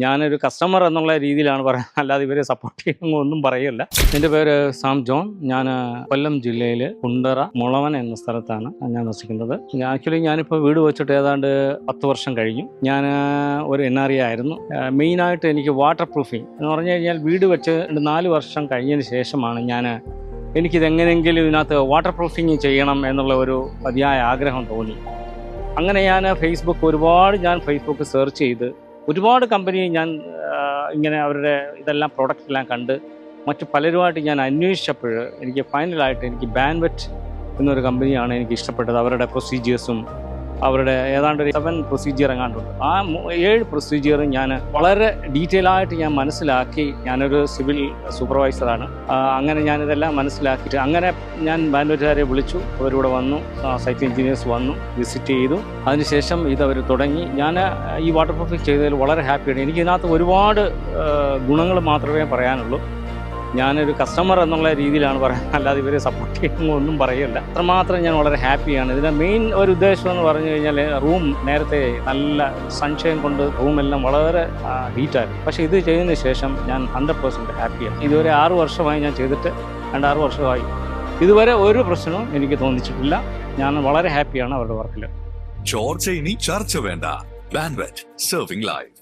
ഞാനൊരു കസ്റ്റമർ എന്നുള്ള രീതിയിലാണ് പറയുന്നത് അല്ലാതെ ഇവരെ സപ്പോർട്ട് ചെയ്യുന്ന ഒന്നും പറയല്ല. എന്റെ പേര് സാം ജോൺ. ഞാൻ കൊല്ലം ജില്ലയിൽ കുണ്ടറ മുളവൻ എന്ന സ്ഥലത്താണ് ഞാൻ വസിക്കുന്നത്. ആക്ച്വലി ഞാനിപ്പോൾ വീട് വെച്ചിട്ട് ഏതാണ്ട് പത്ത് വർഷം കഴിഞ്ഞു. ഞാൻ ഒരു എൻ ആർ ഐ ആയിരുന്നു. മെയിനായിട്ട് എനിക്ക് വാട്ടർ പ്രൂഫിങ് എന്ന് പറഞ്ഞു കഴിഞ്ഞാൽ വീട് വെച്ച് നാല് വർഷം കഴിഞ്ഞതിന് ശേഷമാണ് ഞാൻ എനിക്കിതെങ്ങനെയെങ്കിലും ഇതിനകത്ത് വാട്ടർ പ്രൂഫിങ് ചെയ്യണം എന്നുള്ള ഒരു മതിയായ ആഗ്രഹം തോന്നി. അങ്ങനെ ഞാൻ ഫേസ്ബുക്ക് ഒരുപാട് ഞാൻ ഫേസ്ബുക്ക് സെർച്ച് ചെയ്ത് ഒരുപാട് കമ്പനി ഞാൻ ഇങ്ങനെ അവരുടെ ഇതെല്ലാം പ്രോഡക്റ്റ് എല്ലാം കണ്ട് മറ്റു പലരുമായിട്ട് ഞാൻ അന്വേഷിച്ചപ്പോൾ എനിക്ക് ഫൈനലായിട്ട് എനിക്ക് ബാൻവെറ്റ് എന്നൊരു കമ്പനിയാണ് എനിക്ക് ഇഷ്ടപ്പെട്ടത്. അവരുടെ പ്രൊസീജിയേഴ്സും അവരുടെ ഏതാണ്ട് ഒരു സെവൻ പ്രൊസീജിയർ എങ്ങാണ്ടുണ്ട്. ആ ഏഴ് പ്രൊസീജിയറും ഞാൻ വളരെ ഡീറ്റെയിൽ ആയിട്ട് ഞാൻ മനസ്സിലാക്കി ഞാനൊരു സിവിൽ സൂപ്പർവൈസറാണ് അങ്ങനെ ഞാനിതെല്ലാം മനസ്സിലാക്കിയിട്ട് അങ്ങനെ ഞാൻ ബാൻവെറ്റുകാരെ വിളിച്ചു. അവരിവിടെ വന്നു. സൈറ്റ് എഞ്ചിനീയേഴ്സ് വന്നു വിസിറ്റ് ചെയ്തു. അതിനുശേഷം ഇത് അവർ തുടങ്ങി. ഞാൻ ഈ വാട്ടർ പ്രൂഫിംഗ് ചെയ്തതിൽ വളരെ ഹാപ്പിയാണ് എനിക്ക് ഇതിനകത്ത് ഒരുപാട് ഗുണങ്ങൾ മാത്രമേ പറയാനുള്ളൂ. ഞാനൊരു കസ്റ്റമർ എന്നുള്ള രീതിയിലാണ് പറയുന്നത്. അല്ലാതെ ഇവരെ സപ്പോർട്ട് ചെയ്യുമ്പോൾ ഒന്നും പറയില്ല അത്രമാത്രം ഞാൻ വളരെ ഹാപ്പിയാണ് ഇതിന്റെ മെയിൻ ഒരു ഉദ്ദേശം എന്ന് പറഞ്ഞു കഴിഞ്ഞാൽ റൂം നേരത്തെ നല്ല സംശയം കൊണ്ട് റൂമെല്ലാം വളരെ ഹീറ്റായിരുന്നു പക്ഷേ ഇത് ചെയ്തതിന് ശേഷം ഞാൻ ഹൺഡ്രഡ് പെർസെന്റ് ഹാപ്പിയാണ് ഇതുവരെ ആറ് വർഷമായി ഞാൻ ചെയ്തിട്ട് രണ്ടാറ് വർഷമായി. ഇതുവരെ ഒരു പ്രശ്നവും എനിക്ക് തോന്നിച്ചിട്ടില്ല. ഞാൻ വളരെ ഹാപ്പിയാണ് അവരുടെ വർക്കിൽ ചോർച്ച ഇനി ചർച്ച വേണ്ട. ബാൻവെറ്റ് സെർവിംഗ് ലൈഫ്